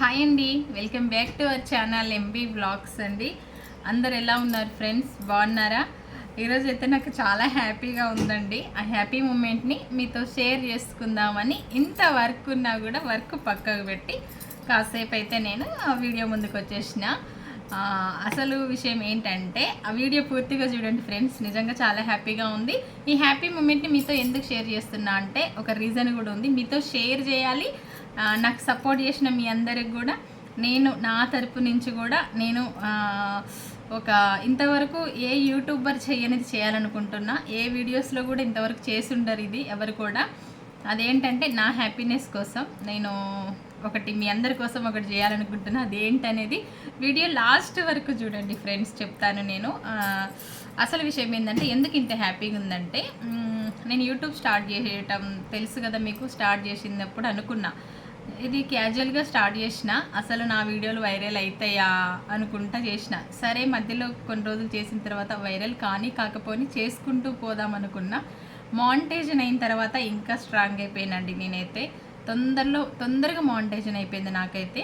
Hi అండి. Welcome back to our channel M B vlogs అండి. అందరు ఎలా ఉన్నారు ఫ్రెండ్స్? బాగున్నారా? ఈరోజు అయితే నాకు చాలా హ్యాపీగా ఉందండి. ఆ హ్యాపీ మూమెంట్ని మీతో షేర్ చేసుకుందామని ఇంత వర్క్ ఉన్నా కూడా వర్క్ పక్కకు పెట్టి కాసేపు అయితే నేను ఆ వీడియో ముందుకు వచ్చేసిన. అసలు విషయం ఏంటంటే ఆ వీడియో పూర్తిగా చూడండి ఫ్రెండ్స్. నిజంగా చాలా హ్యాపీగా ఉంది. ఈ హ్యాపీ మూమెంట్ని మీతో ఎందుకు షేర్ చేస్తున్నా అంటే ఒక రీజన్ కూడా ఉంది. మీతో షేర్ చేయాలి. నాకు సపోర్ట్ చేసిన మీ అందరికి కూడా నేను నా తరపు నుంచి కూడా నేను ఒక ఇంతవరకు ఏ యూట్యూబర్ చేయనిది చేయాలనుకుంటున్నా ఏ వీడియోస్లో కూడా ఇంతవరకు చేసుండరు ఇది ఎవరు కూడా. అదేంటంటే నా హ్యాపీనెస్ కోసం నేను ఒకటి మీ అందరి కోసం ఒకటి చేయాలనుకుంటున్నా అదేంటనేది వీడియో లాస్ట్ వరకు చూడండి ఫ్రెండ్స్ చెప్తాను నేను. అసలు విషయం ఏంటంటే ఎందుకు ఇంత హ్యాపీగా ఉందంటే నేను యూట్యూబ్ స్టార్ట్ చేయటం తెలుసు కదా మీకు స్టార్ట్ చేసినప్పుడు అనుకున్నా. ఇది క్యాజువల్గా స్టార్ట్ చేసిన. అసలు నా వీడియోలు వైరల్ అవుతాయా అనుకుంటా చేసిన. సరే మధ్యలో కొన్ని రోజులు చేసిన తర్వాత వైరల్ కానీ కాకపోని చేసుకుంటూ పోదాం అనుకున్నా. మాంటేజన్ అయిన తర్వాత ఇంకా స్ట్రాంగ్ అయిపోయినండి నేనైతే. తొందరలో తొందరగా మాంటేజన్ అయిపోయింది నాకైతే.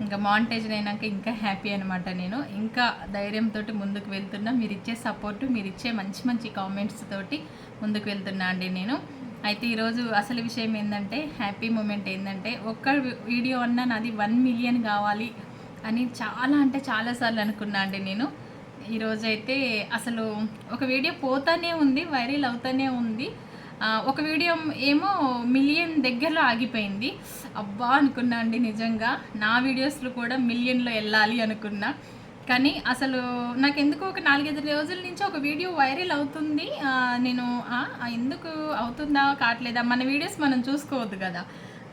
ఇంకా మాంటేజన్ అయినాక ఇంకా హ్యాపీ అనమాట నేను. ఇంకా ధైర్యంతో ముందుకు వెళ్తున్నా. మీరు ఇచ్చే సపోర్టు మీరు ఇచ్చే మంచి మంచి కామెంట్స్ తోటి ముందుకు వెళ్తున్నా అండి నేను. అయితే ఈరోజు అసలు విషయం ఏంటంటే హ్యాపీ మూమెంట్ ఏంటంటే ఒక్క వీడియో అన్నా నాది వన్ మిలియన్ కావాలి అని చాలా అంటే చాలాసార్లు అనుకున్నా అండి నేను. ఈరోజు అయితే అసలు ఒక వీడియో పోతానే ఉంది వైరల్ అవుతానే ఉంది. ఒక వీడియో ఏమో మిలియన్ దగ్గరలో ఆగిపోయింది. అబ్బా అనుకున్నా అండి నిజంగా. నా వీడియోస్లో కూడా మిలియన్లో వెళ్ళాలి అనుకున్నా. కానీ అసలు నాకు ఎందుకు ఒక నాలుగైదు రోజుల నుంచి ఒక వీడియో వైరల్ అవుతుంది. నేను ఎందుకు అవుతుందా కావట్లేదా? మన వీడియోస్ మనం చూసుకోవద్దు కదా.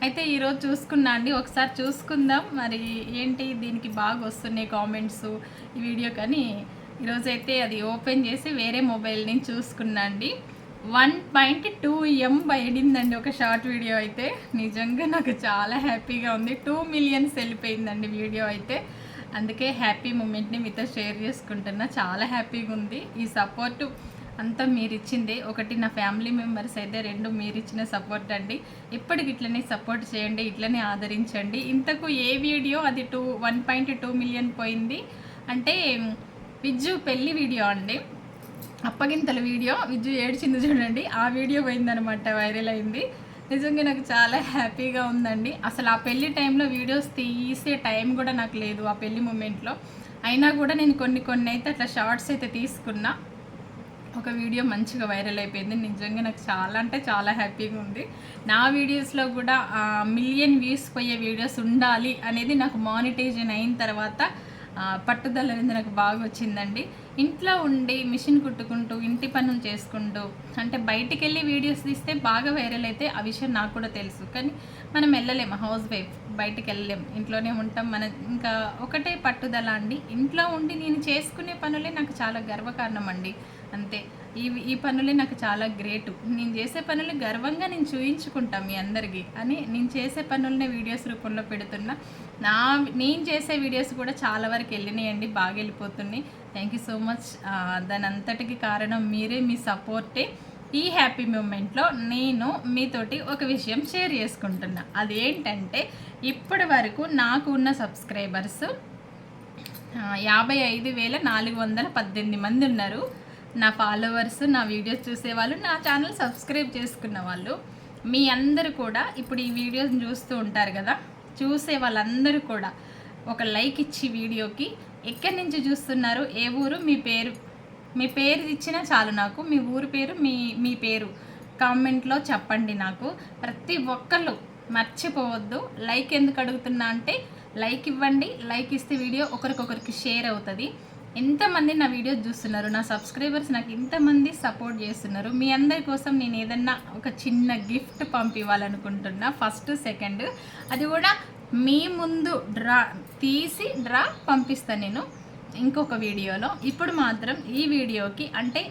అయితే ఈరోజు చూసుకున్నా అండి. ఒకసారి చూసుకుందాం. మరి ఏంటి దీనికి బాగా వస్తున్నాయి కామెంట్స్ ఈ వీడియో కానీ. ఈరోజు అయితే అది ఓపెన్ చేసి వేరే మొబైల్ నుంచి చూసుకున్నా అండి. వన్ పాయింట్ టూ ఎం బయడిందండి ఒక షార్ట్ వీడియో అయితే. నిజంగా నాకు చాలా హ్యాపీగా ఉంది. టూ మిలియన్స్ వెళ్ళిపోయిందండి వీడియో అయితే. అందుకే హ్యాపీ మూమెంట్ని మీతో షేర్ చేసుకుంటున్నా. చాలా హ్యాపీగా ఉంది. ఈ సపోర్టు అంతా మీరు ఇచ్చింది ఒకటి నా ఫ్యామిలీ మెంబర్స్ అయితే రెండు మీరు ఇచ్చిన సపోర్ట్ అండి. ఇప్పటికి ఇట్లనే సపోర్ట్ చేయండి ఇట్లనే ఆదరించండి. ఇంతకు ఏ వీడియో? అది two one point two million పోయింది. అంటే విజ్జు పెళ్ళి వీడియో అండి. అప్పగింతల వీడియో. విజ్జు ఏడ్చింది చూడండి. ఆ వీడియో పోయిందనమాట వైరల్ అయింది. నిజంగా నాకు చాలా హ్యాపీగా ఉందండి. అసలు ఆ పెళ్ళి టైంలో వీడియోస్ తీసే టైం కూడా నాకు లేదు ఆ పెళ్ళి మూమెంట్లో. అయినా కూడా నేను కొన్ని కొన్ని అయితే అట్లా షార్ట్స్ అయితే తీసుకున్నా. ఒక వీడియో మంచిగా వైరల్ అయిపోయింది. నిజంగా నాకు చాలా అంటే చాలా హ్యాపీగా ఉంది. నా వీడియోస్లో కూడా మిలియన్ వ్యూస్ పోయే వీడియోస్ ఉండాలి అనేది నాకు మానిటైజన్ అయిన తర్వాత పట్టుదల అనేది నాకు బాగా వచ్చిందండి. ఇంట్లో ఉండి మిషన్ కుట్టుకుంటూ ఇంటి పనులు చేసుకుంటూ అంటే బయటికి వెళ్ళి వీడియోస్ తీస్తే బాగా వైరల్ అయితే ఆ విషయం నాకు కూడా తెలుసు. కానీ మనం వెళ్ళలేము హౌస్ వైఫ్ బయటికి వెళ్ళలేము ఇంట్లోనే ఉంటాం. మన ఇంకా ఒకటే పట్టుదల అండి. ఇంట్లో ఉండి నేను చేసుకునే పనులే నాకు చాలా గర్వకారణం అండి. అంతే. ఈ ఈ పనులే నాకు చాలా గ్రేట్. నేను చేసే పనులు గర్వంగా నేను చూయించుకుంటా మీ అందరికీ అని నేను చేసే పనులనే వీడియోస్ రూపంలో పెడుతున్నా. నా నేను చేసే వీడియోస్ కూడా చాలా వరకు వెళ్ళినాయండి బాగా వెళ్ళిపోతున్నాయి. థ్యాంక్ యూ సో మచ్ దాని అంతటికి కారణం మీరే మీ సపోర్టే ఈ హ్యాపీ మూమెంట్లో నేను మీతోటి ఒక విషయం షేర్ చేసుకుంటున్నా. అదేంటంటే ఇప్పటి వరకు నాకు ఉన్న సబ్స్క్రైబర్స్ యాభై ఐదు వేల నాలుగు వందల పద్దెనిమిది మంది ఉన్నారు. నా ఫాలోవర్స్ నా వీడియోస్ చూసేవాళ్ళు నా ఛానల్ సబ్స్క్రైబ్ చేసుకున్న వాళ్ళు మీ అందరూ కూడా ఇప్పుడు ఈ వీడియోస్ చూస్తూ ఉంటారు కదా చూసే వాళ్ళందరూ కూడా ఒక లైక్ ఇచ్చి వీడియోకి ఎక్కడి నుంచి చూస్తున్నారు ఏ ఊరు మీ పేరు మీ పేరు ఇచ్చినా చాలు నాకు మీ ఊరు పేరు మీ మీ పేరు కామెంట్లో చెప్పండి నాకు. ప్రతి ఒక్కళ్ళు మర్చిపోవద్దు. లైక్ ఎందుకు అడుగుతున్నా అంటే లైక్ ఇవ్వండి లైక్ ఇస్తే వీడియో ఒకరికొకరికి షేర్ అవుతుంది. ఎంతమంది నా వీడియోస్ చూస్తున్నారు? నా సబ్స్క్రైబర్స్ నాకు ఇంతమంది సపోర్ట్ చేస్తున్నారు. మీ అందరి కోసం నేను ఏదన్నా ఒక చిన్న గిఫ్ట్ పంపివ్వాలనుకుంటున్నా ఫస్ట్ సెకండ్. అది కూడా మీ ముందు డ్రా తీసి డ్రా పంపిస్తాను నేను ఇంకొక వీడియోలో. ఇప్పుడు మాత్రం ఈ వీడియోకి అంటే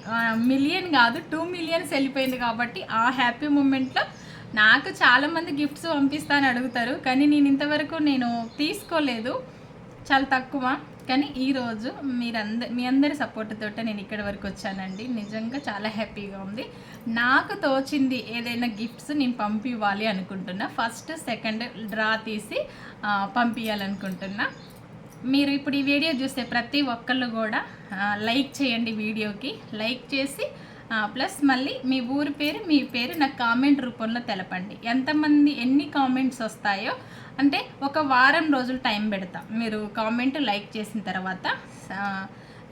మిలియన్ కాదు టూ మిలియన్స్ వెళ్ళిపోయింది కాబట్టి ఆ హ్యాపీ మూమెంట్లో నాకు చాలామంది గిఫ్ట్స్ పంపిస్తాను అడుగుతారు. కానీ నేను ఇంతవరకు నేను తీసుకోలేదు. చాలా తక్కువ. కానీ ఈరోజు మీరంద మీ అందరి సపోర్ట్ తోట నేను ఇక్కడ వరకు వచ్చానండి. నిజంగా చాలా హ్యాపీగా ఉంది. నాకు తోచింది ఏదైనా గిఫ్ట్స్ నేను పంపివ్వాలి అనుకుంటున్నా. ఫస్ట్ సెకండ్ డ్రా తీసి పంపించాలనుకుంటున్నా మీరు ఇప్పుడు ఈ వీడియో చూస్తే ప్రతి ఒక్కళ్ళు కూడా లైక్ చేయండి వీడియోకి. లైక్ చేసి ప్లస్ మళ్ళీ మీ ఊరి పేరు మీ పేరు నాకు కామెంట్ రూపంలో తెలపండి. ఎంతమంది ఎన్ని కామెంట్స్ వస్తాయో అంటే ఒక వారం రోజులు టైం పెడతా. మీరు కామెంట్ లైక్ చేసిన తర్వాత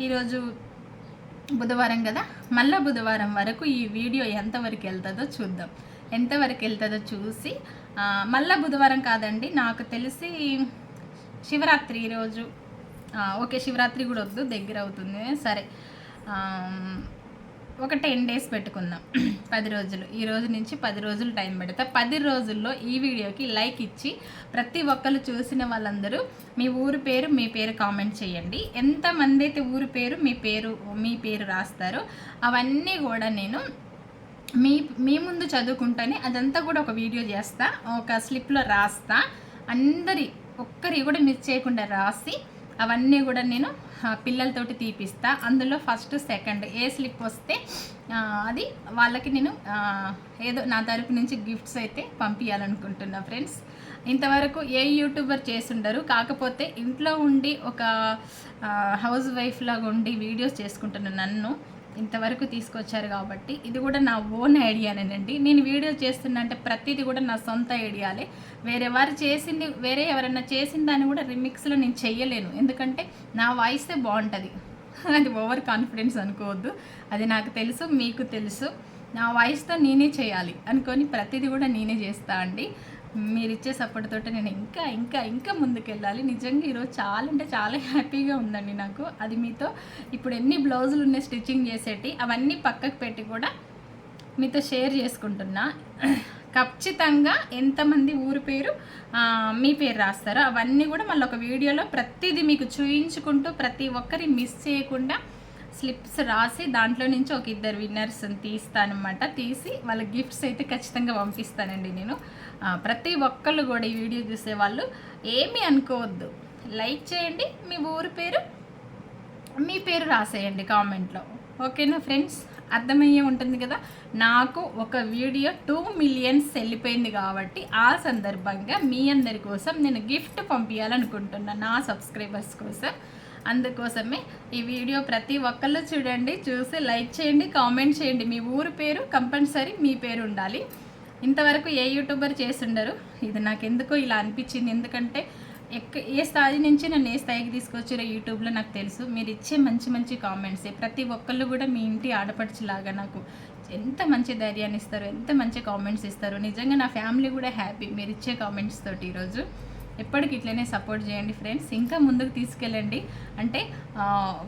ఈరోజు బుధవారం కదా? మళ్ళీ బుధవారం వరకు ఈ వీడియో ఎంతవరకు వెళ్తుందో చూద్దాం. ఎంతవరకు వెళ్తుందో చూసి మళ్ళీ బుధవారం కాదండి నాకు తెలిసి శివరాత్రి ఈరోజు ఓకే శివరాత్రి కూడా వద్దు దగ్గర అవుతుంది. సరే ఒక టెన్ డేస్ పెట్టుకుందాం. పది రోజులు. ఈ రోజు నుంచి పది రోజులు టైం పెడతా. పది రోజుల్లో ఈ వీడియోకి లైక్ ఇచ్చి ప్రతి ఒక్కరు చూసిన వాళ్ళందరూ మీ ఊరు పేరు మీ పేరు కామెంట్ చేయండి. ఎంతమంది అయితే ఊరు పేరు మీ పేరు మీ పేరు రాస్తారో అవన్నీ కూడా నేను మీ మీ ముందు చదువుకుంటానే అదంతా కూడా ఒక వీడియో చేస్తా ఒక స్లిప్లో రాస్తా. అందరి ఒక్కరి కూడా మిస్ చేయకుండా రాసి అవన్నీ కూడా నేను పిల్లలతోటి తీపిస్తా. అందులో ఫస్ట్ సెకండ్ ఏ స్లిప్ వస్తే అది వాళ్ళకి నేను ఏదో నా తరపు నుంచి గిఫ్ట్స్ అయితే పంపించాలనుకుంటున్నా ఫ్రెండ్స్ ఇంతవరకు ఏ యూట్యూబర్ చేసుండరు. కాకపోతే ఇంట్లో ఉండి ఒక హౌస్ వైఫ్ లాగా ఉండి వీడియోస్ చేసుకుంటున్న నన్ను ఇంతవరకు తీసుకొచ్చారు కాబట్టి ఇది కూడా నా ఓన్ ఐడియానేనండి. నేను వీడియో చేస్తున్నా అంటే ప్రతిదీ కూడా నా సొంత ఐడియాలే. వేరే వారు చేసింది వేరే ఎవరైనా చేసిన దాన్ని కూడా రిమిక్స్లో నేను చెయ్యలేను. ఎందుకంటే నా వాయిసే బాగుంటుంది. అది ఓవర్ కాన్ఫిడెన్స్ అనుకోవద్దు. అది నాకు తెలుసు మీకు తెలుసు. నా వాయిస్తో నేనే చేయాలి అనుకొని ప్రతిదీ కూడా నేనే చేస్తా అండి. మీరు ఇచ్చే సపోర్ట్ తోటి నేను ఇంకా ఇంకా ఇంకా ముందుకెళ్ళాలి. నిజంగా ఈరోజు చాలా అంటే చాలా హ్యాపీగా ఉందండి నాకు. అది మీతో ఇప్పుడు ఎన్ని బ్లౌజులు ఉన్నాయి స్టిచ్చింగ్ చేసేటి అవన్నీ పక్కకు పెట్టి కూడా మీతో షేర్ చేసుకుంటున్నా. ఖచ్చితంగా ఎంతమంది ఊరి పేరు మీ పేరు రాస్తారో అవన్నీ కూడా మళ్ళీ ఒక వీడియోలో ప్రతిదీ మీకు చూయించుకుంటూ ప్రతి ఒక్కరి మిస్ చేయకుండా స్లిప్స్ రాసి దాంట్లో నుంచి ఒక ఇద్దరు విన్నర్స్ తీస్తానమాట తీసి వాళ్ళ గిఫ్ట్స్ అయితే ఖచ్చితంగా పంపిస్తానండి నేను. ప్రతి ఒక్కళ్ళు కూడా ఈ వీడియో చూసే వాళ్ళు ఏమీ అనుకోవద్దు. లైక్ చేయండి మీ ఊరి పేరు మీ పేరు రాసేయండి కామెంట్లో. ఓకేనా ఫ్రెండ్స్? అర్థమయ్యే ఉంటుంది కదా? నాకు ఒక వీడియో టూ మిలియన్స్ వెళ్ళిపోయింది కాబట్టి ఆ సందర్భంగా మీ అందరి కోసం నేను గిఫ్ట్ పంపించాలనుకుంటున్నాను నా సబ్స్క్రైబర్స్ కోసం. అందుకోసమే ఈ వీడియో ప్రతి ఒక్కళ్ళు చూడండి చూసి లైక్ చేయండి కామెంట్ చేయండి. మీ ఊరు పేరు కంపల్సరీ మీ పేరు ఉండాలి. ఇంతవరకు ఏ యూట్యూబర్ చేస్తుండరు ఇది నాకు ఎందుకో ఇలా అనిపించింది. ఎందుకంటే ఎక్క ఏ స్థాయి నుంచి నన్ను ఏ స్థాయికి తీసుకొచ్చారో యూట్యూబ్లో నాకు తెలుసు. మీరు ఇచ్చే మంచి మంచి కామెంట్స్. ప్రతి ఒక్కళ్ళు కూడా మీ ఇంటి ఆడపడుచులాగా నాకు ఎంత మంచి ధైర్యాన్ని ఇస్తారు ఎంత మంచి కామెంట్స్ ఇస్తారు. నిజంగా నా ఫ్యామిలీ కూడా హ్యాపీ. మీరు ఇచ్చే కామెంట్స్ తోటి ఈరోజు. ఎప్పటికి ఇట్లనే సపోర్ట్ చేయండి ఫ్రెండ్స్ ఇంకా ముందుకు తీసుకెళ్ళండి. అంటే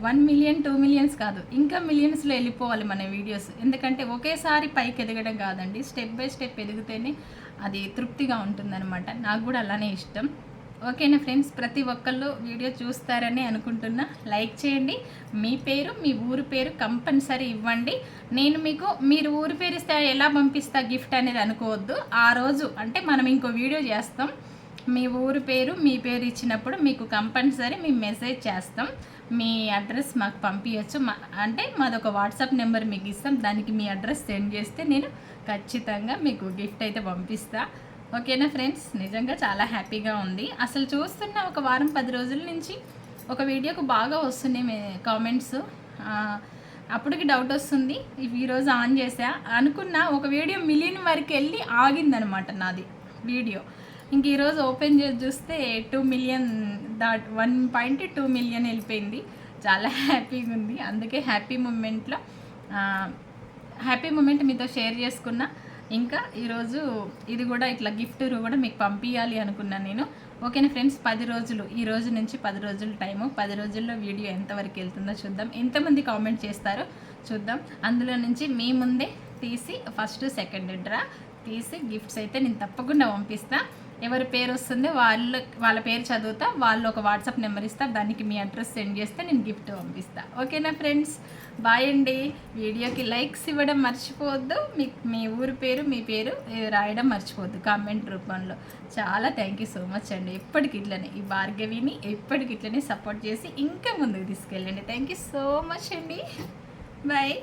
వన్ మిలియన్ టూ మిలియన్స్ కాదు ఇంకా మిలియన్స్లో వెళ్ళిపోవాలి మన వీడియోస్ ఎందుకంటే ఒకేసారి పైకి ఎదగడం కాదండి. స్టెప్ బై స్టెప్ ఎదిగితేనే అది తృప్తిగా ఉంటుందన్నమాట. నాకు కూడా అలానే ఇష్టం. ఓకేనా ఫ్రెండ్స్ ప్రతి ఒక్కళ్ళు వీడియో చూస్తారని అనుకుంటున్నా. లైక్ చేయండి. మీ పేరు మీ ఊరు పేరు కంపల్సరీ ఇవ్వండి. నేను మీకు మీరు ఊరి పేరు ఇస్తే ఎలా పంపిస్తా గిఫ్ట్ అనేది అనుకోవద్దు. ఆ రోజు అంటే మనం ఇంకో వీడియో చేస్తాం. మీ ఊరు పేరు మీ పేరు ఇచ్చినప్పుడు మీకు కంపల్సరీ మేము మెసేజ్ చేస్తాం. మీ అడ్రస్ మాకు పంపించచ్చు మా అంటే మాది ఒక వాట్సాప్ నెంబర్ మీకు ఇస్తాం. దానికి మీ అడ్రస్ సెండ్ చేస్తే నేను ఖచ్చితంగా మీకు గిఫ్ట్ అయితే పంపిస్తా. ఓకేనా ఫ్రెండ్స్? నిజంగా చాలా హ్యాపీగా ఉంది. అసలు చూస్తున్న ఒక వారం పది రోజుల నుంచి ఒక వీడియోకు బాగా వస్తున్నాయి మే కామెంట్స్. అప్పటికి డౌట్ వస్తుంది. ఇవి ఈరోజు ఆన్ చేసా. అనుకున్న ఒక వీడియో మిలియన్ వరకు వెళ్ళి ఆగిందనమాట నాది వీడియో. ఇంక ఈరోజు ఓపెన్ చేసి చూస్తే టూ మిలియన్ దాట్ వన్ పాయింట్ టూ మిలియన్ వెళ్ళిపోయింది. చాలా హ్యాపీగా ఉంది. అందుకే హ్యాపీ మూమెంట్లో హ్యాపీ మూమెంట్ మీతో షేర్ చేసుకున్నా. ఇంకా ఈరోజు ఇది కూడా ఇట్లా గిఫ్ట్ కూడా మీకు పంపించాలి అనుకున్నాను నేను. ఓకేనా ఫ్రెండ్స్? పది రోజులు ఈ రోజు నుంచి పది రోజులు టైము. పది రోజుల్లో వీడియో ఎంతవరకు వెళ్తుందో చూద్దాం. ఎంతమంది కామెంట్ చేస్తారో. చూద్దాం. అందులో నుంచి మీ ముందే తీసి ఫస్ట్ సెకండ్ డ్రా తీసి గిఫ్ట్స్ అయితే నేను తప్పకుండా పంపిస్తాను ఎవరి పేరు వస్తుందో వాళ్ళు వాళ్ళ పేరు చదువుతా వాళ్ళు ఒక వాట్సాప్ నెంబర్ ఇస్తారు దానికి మీ అడ్రస్ సెండ్ చేస్తే నేను గిఫ్ట్ పంపిస్తా. ఓకేనా ఫ్రెండ్స్? బాయ్ అండి. వీడియోకి లైక్స్ ఇవ్వడం మర్చిపోవద్దు. మీ మీ ఊరి పేరు మీ పేరు రాయడం మర్చిపోవద్దు కామెంట్ రూపంలో. చాలా థ్యాంక్ యూ సో మచ్ అండి. ఎప్పటికి ఇట్లనే ఈ భార్గవిని ఎప్పటికి ఇట్లనే సపోర్ట్ చేసి ఇంకా ముందుకు తీసుకెళ్ళండి. థ్యాంక్ యూ సో మచ్ అండి. బాయ్